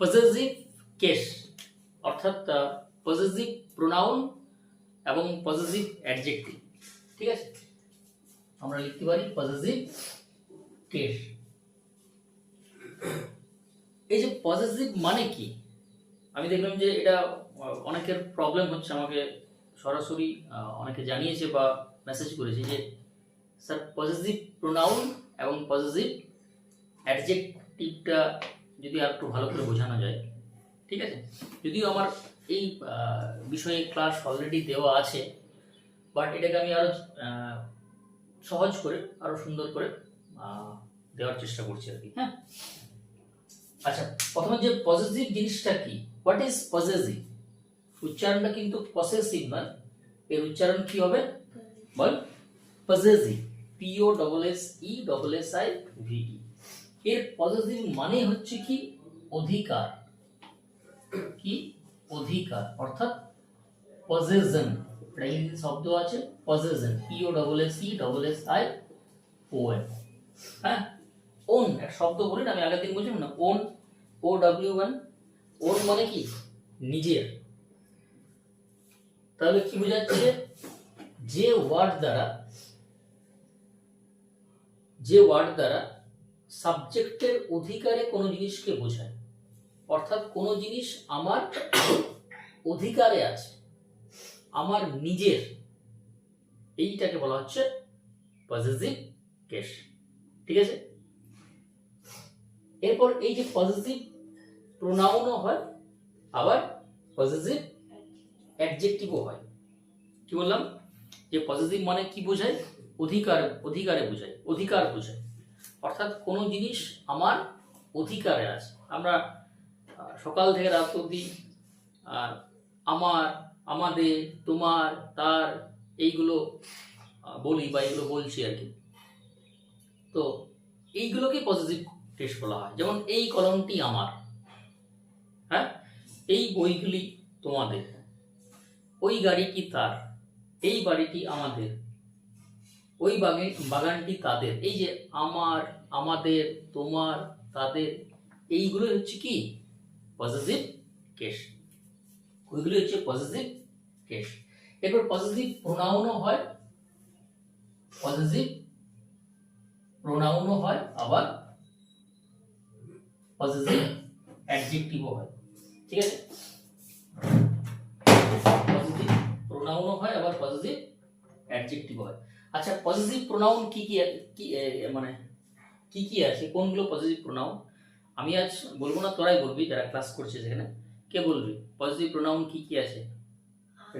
Possessive case অর্থাৎ possessive pronoun এবং possessive adjective ঠিক আছে? আমরা লিখতে পারি পজেসিভ কেস এই যে পজেসিভ মানে কি? আমি দেখলাম যে এটা অনেকের প্রবলেম হচ্ছে, আমাকে সরাসরি অনেকে জানিয়েছে বা মেসেজ করেছে যে স্যার পজিটিভ প্রোনাউন এবং পজিটিভ অ্যাডজেক্টিভটা যদি আর একটু ভালো করে বোঝানো যায়, ঠিক আছে? যদিও আমার এই বিষয়ে ক্লাস অলরেডি দেওয়া আছে বাট এটাকে আমি আরও সহজ করে আরও সুন্দর করে দেওয়ার চেষ্টা করছি আর কি। হ্যাঁ? আচ্ছা প্রথমে যে পজিটিভ জিনিসটা কি? হোয়াট ইজ পজেসিভ উচ্চারণটা কিন্তু পসেসিভ নয়। এর উচ্চারণ কি হবে? বল। Possessive P O double S E double S I V এর পজেসিভ মানে হচ্ছে কি? অধিকার। কি? অধিকার। অর্থাৎ পজেশন এটা ইংরেজি শব্দ আছে possession P O double S E double S I O N হ্যাঁ? ওন এক শব্দ বলি আমি আগের দিন বলছিলাম না। Own O W one own মানে কি? নিজের। তাহলে কি বোঝাচ্ছে? যে ওয়ার্ড দ্বারা, যে ওয়ার্ড দ্বারা সাবজেক্টের অধিকারে কোনো জিনিসকে বোঝায়। অর্থাৎ কোনো জিনিস আমার অধিকারে আছে, আমার নিজের, এইটাকে বলা হচ্ছে পজিটিভ কেস ঠিক আছে? এরপর এই যে পজিটিভ প্রোনাউনও হয়, আবার পজিটিভ অ্যাডজেক্টিভও হয়। কি বললাম? যে পজিটিভ মানে কি বোঝায়? অধিকার, অধিকারে বোঝায়, অধিকার বোঝায়। অর্থাৎ কোনো জিনিস আমার অধিকারে আছে। আমরা সকাল থেকে রাত অবধি আমার, আমাদের, তোমার, তার এইগুলো বলি বা এগুলো বলছি আর কি। তো এইগুলোকে পজিটিভ টেস্ট বলা হয়। যেমন এই কলমটি আমার। হ্যাঁ? এই বইগুলি তোমাদের। ওই গাড়িটি তার। এই বাড়িটি আমাদের। ওই বাগান বাগানটি তাদের। এই যে আমার, আমাদের, তোমার, তাদের এইগুলো হচ্ছে কি? পজিটিভ কেস ওইগুলো হচ্ছে পজিটিভ কেস এরপর পজিটিভ প্রোনাউনও হয় পজিটিভ প্রোনাউনও হয়, আবার পজিটিভ অ্যাডজেক্টিভও হয়। ঠিক আছে? পজিটিভ প্রোনাউনও হয়, আবার পজিটিভ অ্যাডজেক্টিভ হয়। আচ্ছা পজিটিভ প্রোনাউন কি কি কি মানে কি কি আছে? কোনগুলো পজিটিভ প্রোনাউন আমি আজ বলব না তোরাই বলবি যারা ক্লাস করছে সেখানে কে বলবি? পজিটিভ প্রোনাউন কি কি আছে?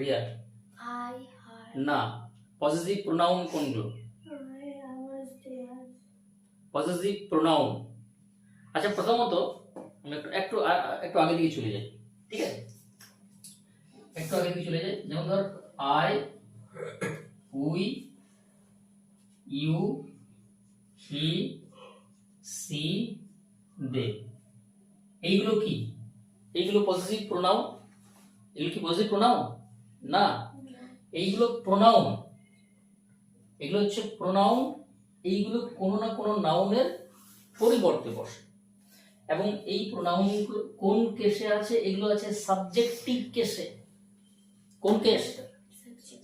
রিয়া। Heard. না পজিটিভ প্রোনাউন কোনগুলো. পজিটিভ প্রোনাউন আচ্ছা প্রথমত আমি একটু একটু আগে দিকে চলে যাই ঠিক আছে? একটু আগে দিকে চলে যাই। যেমন ধর I we you, he, she, they. এইগুলো কি? এইগুলো পজিটিভ প্রোনাউন এগুলো কি পজিটিভ প্রোনাউন না। এইগুলো প্রোনাউন এগুলো হচ্ছে প্রোনাউন এইগুলো কোনো না কোনো নাউনের পরিবর্তে বসে। এবং এই প্রোনাউনগুলো কোন কেসে আছে? এগুলো আছে সাবজেক্টিভ কেসে। কোন কেস?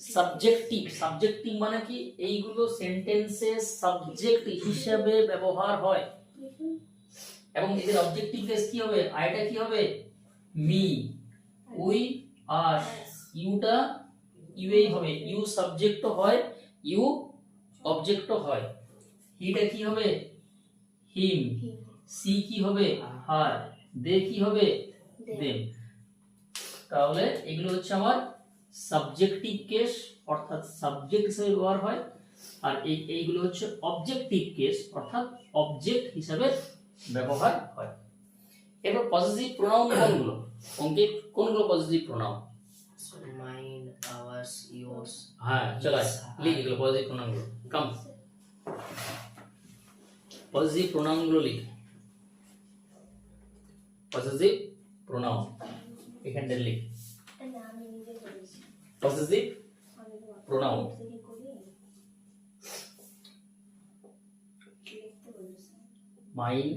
সাবজেক্টিভ সাবজেক্টিভ মানে কি? এইগুলো সেন্টেন্সে সাবজেক্ট হিসেবে ব্যবহার হয়। এবং এদের অবজেক্টিভ কেস কি হবে? আইটা কি হবে? মি উই আর ইউটা ইউই হবে। ইউ সাবজেক্ট হয় ইউ অবজেক্ট হয়। হিটা কি হবে? হিম সি কি হবে? হার দে কি হবে? দেম তাহলে এগুলো হচ্ছে আমার সাবজেক্টিভ কেস অর্থাৎ সাবজেক্ট হিসেবে ব্যবহার হয়। আর এই এইগুলো হচ্ছে অবজেক্টিভ কেস অর্থাৎ অবজেক্ট হিসাবে ব্যবহার হয়। এবার পজিটিভ প্রোনাউন কোনগুলো? অঙ্কিত কোনগুলো positive pronoun mine, ours, yours. হ্যাঁ চলো লিখ এগুলো পজিটিভ প্রোনাউনগুলো কাম পজিটিভ প্রোনাউনগুলো লিখ। পজিটিভ প্রোনাউন এখানটা লিখ। পসেসিভ প্রোনাউন মাইন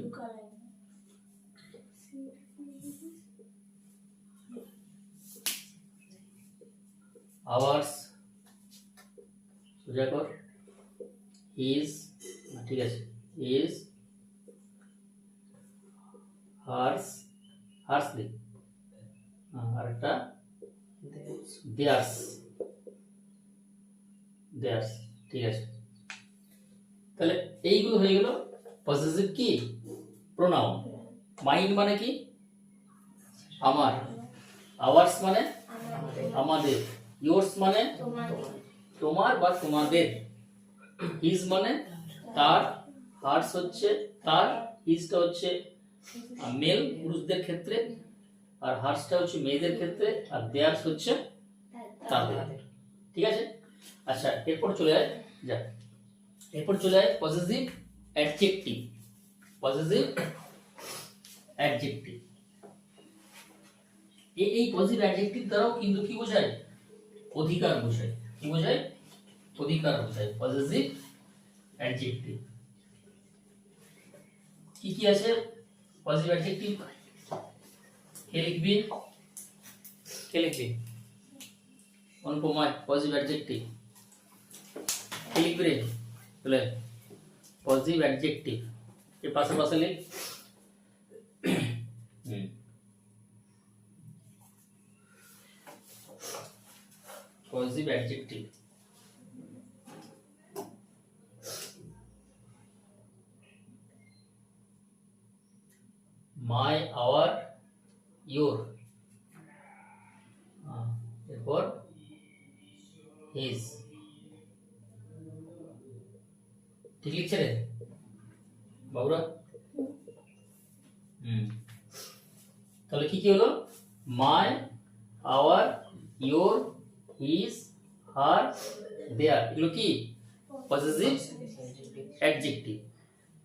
আওয়ার্স সোজা কর ইজ ঠিক আছে। ইজ হার্স হার্স লিখ আর একটা দেয়ার্স দেয়ার্স ঠিক আছে। তাহলে এইগুলো হয়ে গেল পজিটিভ কি? প্রোনাউন মাইন্ড মানে কি? আমার। আওয়ার্স মানে? আমাদের। ইয়োর্স মানে? তোমার বা তোমাদের। হিজ মানে? তার। হার্স হচ্ছে তার। হিজটা হচ্ছে মেল পুরুষদের ক্ষেত্রে। আর হার্সটা হচ্ছে মেয়েদের ক্ষেত্রে। আর দেয়ার্স হচ্ছে তাদের ঠিক আছে? আচ্ছা এরপর চলে যায় যা। এরপর চলে যায় পজিটিভ অ্যাডজেক্টিভ পজিটিভ অ্যাডজেক্টিভ এই এই পজিটিভ অ্যাডজেক্টিভ দ্বারাও কিন্তু কি বোঝায়? অধিকার বোঝায়। কি বোঝায়? অধিকার বোঝায় পজিটিভ অ্যাডজেক্টিভ কি কি আছে? পজিটিভ অ্যাডজেক্টিভ কে লিখবি? কে লিখবি? অনুপমায় পজিটিভ অ্যাডজেক্টিভ ঠিক লিখবি রে বলে পজিটিভ অ্যাডজেক্টিভ এর পাশে পাশে লিখ পজিটিভ অ্যাডজেক্টিভ তাহলে কি কি হলো? My, our your his her, their. এগুলো কি? Positive adjective.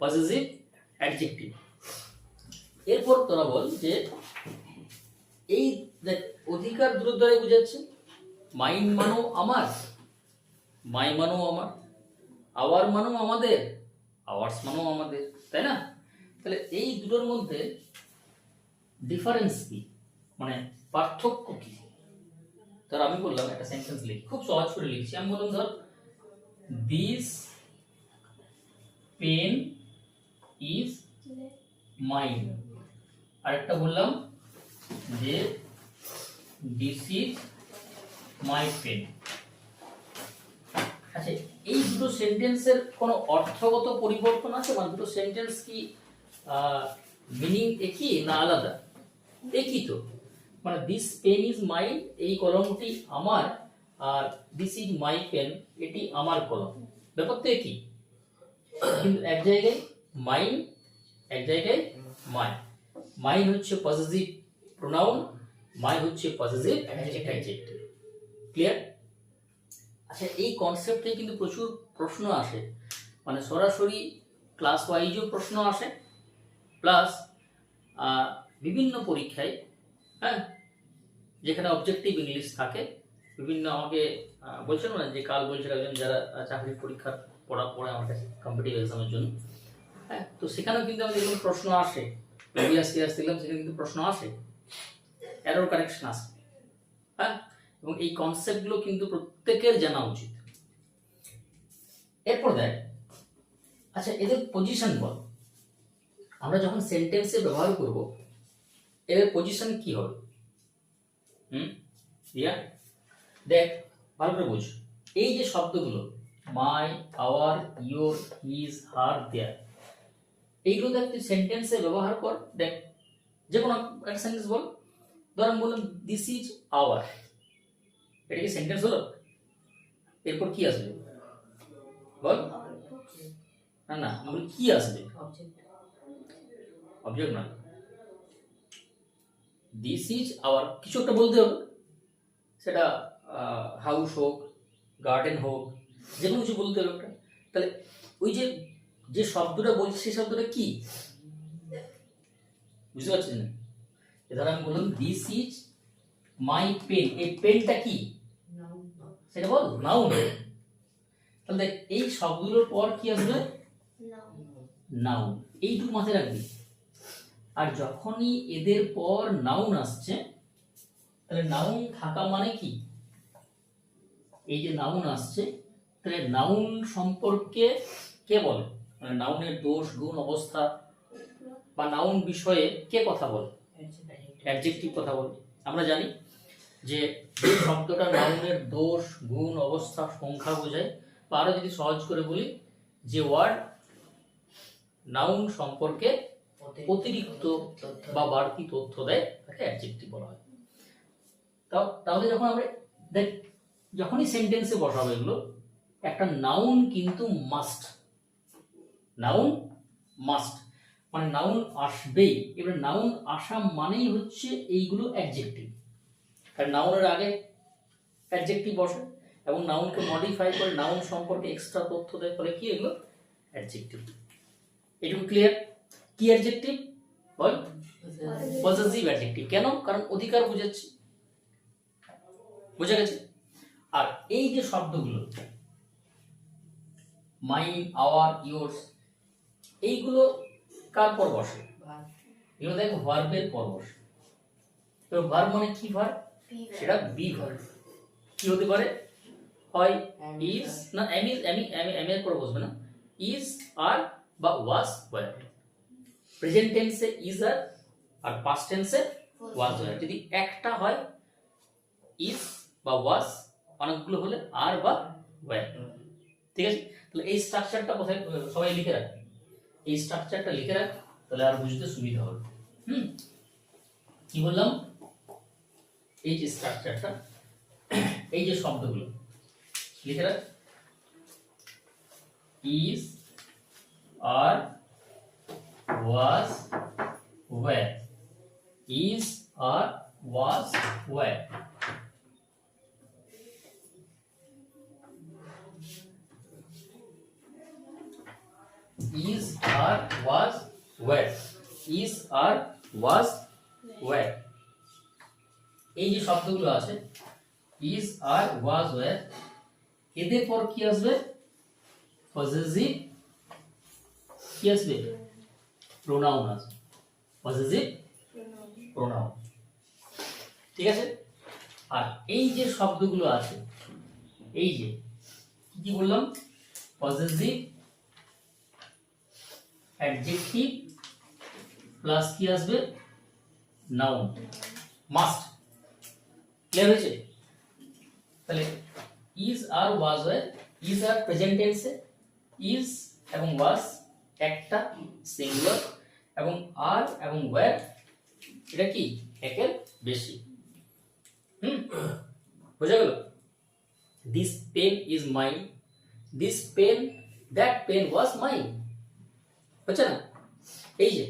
Positive adjective. এরপর তোরা বল যে এই অধিকার দূর বুঝাচ্ছে। মাইন্ড মানো আমার, মাই মানো আমার, আওয়ার মানো আমাদের, আওয়ার্স মানো আমাদের, তাই না? তাহলে এই দুটোর মধ্যে ডিফারেন্স কি? মানে পার্থক্য কি? ধর আমি বললাম একটা সেন্টেন্স লিখি। খুব সহজ করে লিখছি। আমি বললাম ধর দিস পেন ইজ মাইন আরেকটা বললাম যে দিস ইজ মাই পেন আচ্ছা এই দুটো সেন্টেন্সের কোনো অর্থগত পরিবর্তন আছে? মানে দুটো সেন্টেন্স কি মিনিং একই না আলাদা? একই তো। মানে দিস পেন ইজ মাইন এই কলমটি আমার, আর দিস ইজ মাই পেন এটি আমার কলম। ব্যাপার তো একই। কিন্তু এক জায়গায় মাইন এক জায়গায় মাই মাইন হচ্ছে পজিটিভ প্রোনাউন মাই হচ্ছে পজিটিভ অ্যাডজেক্টিভ ক্লিয়ার আচ্ছা এই কনসেপ্টে কিন্তু প্রচুর প্রশ্ন আসে। মানে সরাসরি ক্লাস ওয়াইজও প্রশ্ন আসে। প্লাস বিভিন্ন পরীক্ষায় হ্যাঁ যেখানে অবজেক্টিভ ইংলিশ থাকে, বিভিন্ন আমাকে বলছিল না যে কাল বলছিল একজন যারা চাকরির পরীক্ষার পড়া, পড়ে আমার কাছে কম্পিটিভ এক্সামের জন্য। হ্যাঁ তো সেখানেও কিন্তু আমাদের কোনো প্রশ্ন আসে। প্রিভিয়াস ইয়ার্স দিলাম সেখানে কিন্তু প্রশ্ন আসে। এরর কারেকশন আসে। হ্যাঁ এবং এই কনসেপ্টগুলো কিন্তু প্রত্যেকের জানা উচিত। এরপর দেখ আচ্ছা এদের পজিশন বল। আমরা যখন সেন্টেন্সে ব্যবহার করব, এর পজিশন কি হবে? হুম? রিয়া দেখ, ভালো করে বুঝ। এই যে শব্দগুলো my our your his her their এইগুলো দেখ, তুই সেন্টেন্সে ব্যবহার কর, দেখ, যে কোনো একটা সেন্টেন্স বল। ধর আমি বললাম দিস ইজ আওয়ার এটা কি সেন্টেন্স হলো? এরপর কি আসবে? বল। না না, আমি কি আসবে. অবজেক্ট নয় দিস ইজ আওয়ার কিছু একটা বলতে হবে। সেটা হাউস হোক গার্ডেন হোক যে কোনো কিছু বলতে হবে একটা। তাহলে ওই যে যে শব্দটা বলছি সেই শব্দটা কি? বুঝতে পারছিস না? এবার আমি বললাম দিস ইজ মাই পেন এই পেনটা কি. সেটা বল নাউন তাহলে এই শব্দগুলোর পর কি আসবে? নাউন এইটুকু মাথায় রাখবি। আর যখনই এদের পর নাউন আসছে, তাহলে নাউন থাকা মানে কি? এই যে নাউন আসছে, তাহলে নাউন সম্পর্কে কে বলে? মানে নাউনের দোষ, গুণ, অবস্থা বা নাউন বিষয়ে কে কথা বলে? অ্যাডজেক্টিভ কথা বলে। আমরা জানি যে শব্দটা নাউনের দোষ, গুণ, অবস্থা, সংখ্যা বোঝায়, বা আরও যদি সহজ করে বলি, যে ওয়ার্ড নাউন সম্পর্কে অতিরিক্ত বা বাড়তি তথ্য দেয়, তাকে অ্যাডজেক্টিভ বলা হয়। তাহলে যখন আমরা, দেখ, যখনই সেন্টেন্সে বসাবো এগুলো, একটা নাউন কিন্তু মাস্ট নাউন মাস্ট মানে নাউন আসবেই। এবার নাউন আসা মানেই হচ্ছে এইগুলো অ্যাডজেক্টিভ কারণ নাউনের আগে অ্যাডজেক্টিভ বসে, এবং নাউনকে মডিফাই করে নাউন সম্পর্কে এক্সট্রা তথ্য দেয়, ফলে কি এগুলো অ্যাডজেক্টিভ এটুকু ক্লিয়ার কি অ্যাডজেক্টিভ বল। পজিটিভ অ্যাডজেক্টিভ কেন? কারণ অধিকার বুঝাচ্ছি। বুঝা গেছে? আর এই যে শব্দগুলো মাইন আওয়ার ইয়োর্স এইগুলো কার পর বসে? এগুলো দেখো ভার্বের পর বসে। তো ভার্ব মানে কি ভার্ব সেটা বি ভার্ব কি হতে পারে? হয় ইজ না am is am am am এর পর বসবে না। ইজ আর বা ওয়াজ ওয়ার প্রেজেন্ট টেন্সে ইজ আর আর পাস্ট টেন্সে ওয়াজ ওয়ার যদি একটা হয় ইজ বা ওয়াজ অনেকগুলো হলে আর বা ওয়ার ঠিক আছে? তাহলে এই স্ট্রাকচারটা কোথায় সবাই লিখে রাখ। এই স্ট্রাকচারটা লিখে রাখ তাহলে আর বুঝতে সুবিধা হবে। হুম? কি বললাম? এই যে স্ট্রাকচারটা এই যে শব্দগুলো লিখে রাখ। Is are was were is are was were is are was were is are was were এই যে শব্দগুলো আছে, is are was were এদের পর কি আসবে? পজিটিভ কি আসবে? প্রোনাউন আসবে পজিটিভ প্রোনাউন ঠিক আছে? আর এই যে শব্দগুলো আছে, এই যে, কি বললাম? পজিটিভ অ্যাডজেক্টিভ প্লাস কি আসবে? নাউন মাস্ট ক্লিয়ার হয়েছে? তাহলে is are was were is are present টেন্সে ইজ এবং ওয়াজ একটা সিঙ্গুলার এবং আর এবং ওয়ার এটা কি? একের বেশি। হুম? বোঝা গেল? This pen is mine this pen that pen was mine হচ্ছে না? এই যে।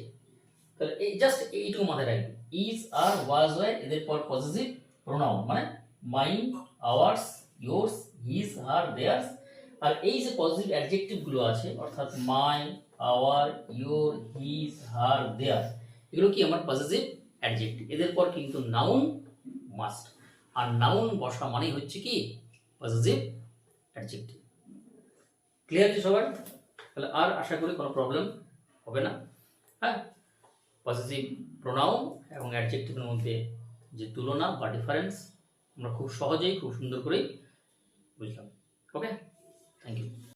তাহলে এই জাস্ট এইটুকু মাথায় রাখবে ইজ আর ওয়াজ ওয়ার এদের পর পজিটিভ প্রোনাউন মানে mine ours yours his her theirs আর এই যে পজিটিভ অ্যাডজেক্টিভগুলো আছে, অর্থাৎ my our your his, her, their. এগুলো কি আমার পজিটিভ অ্যাডজেক্টিভ এদের পর কিন্তু নাউন মাস্ট আর নাউন বসা মানেই হচ্ছে কি? পজিটিভ অ্যাডজেক্টিভ ক্লিয়ার কি সবার তাহলে আর আশা করি কোনো প্রবলেম হবে না। হ্যাঁ? পজিটিভ প্রোনাউন এবং অ্যাডজেক্টিভের মধ্যে যে তুলনা বা ডিফারেন্স আমরা খুব সহজেই, খুব সুন্দর করেই বুঝলাম। Okay thank you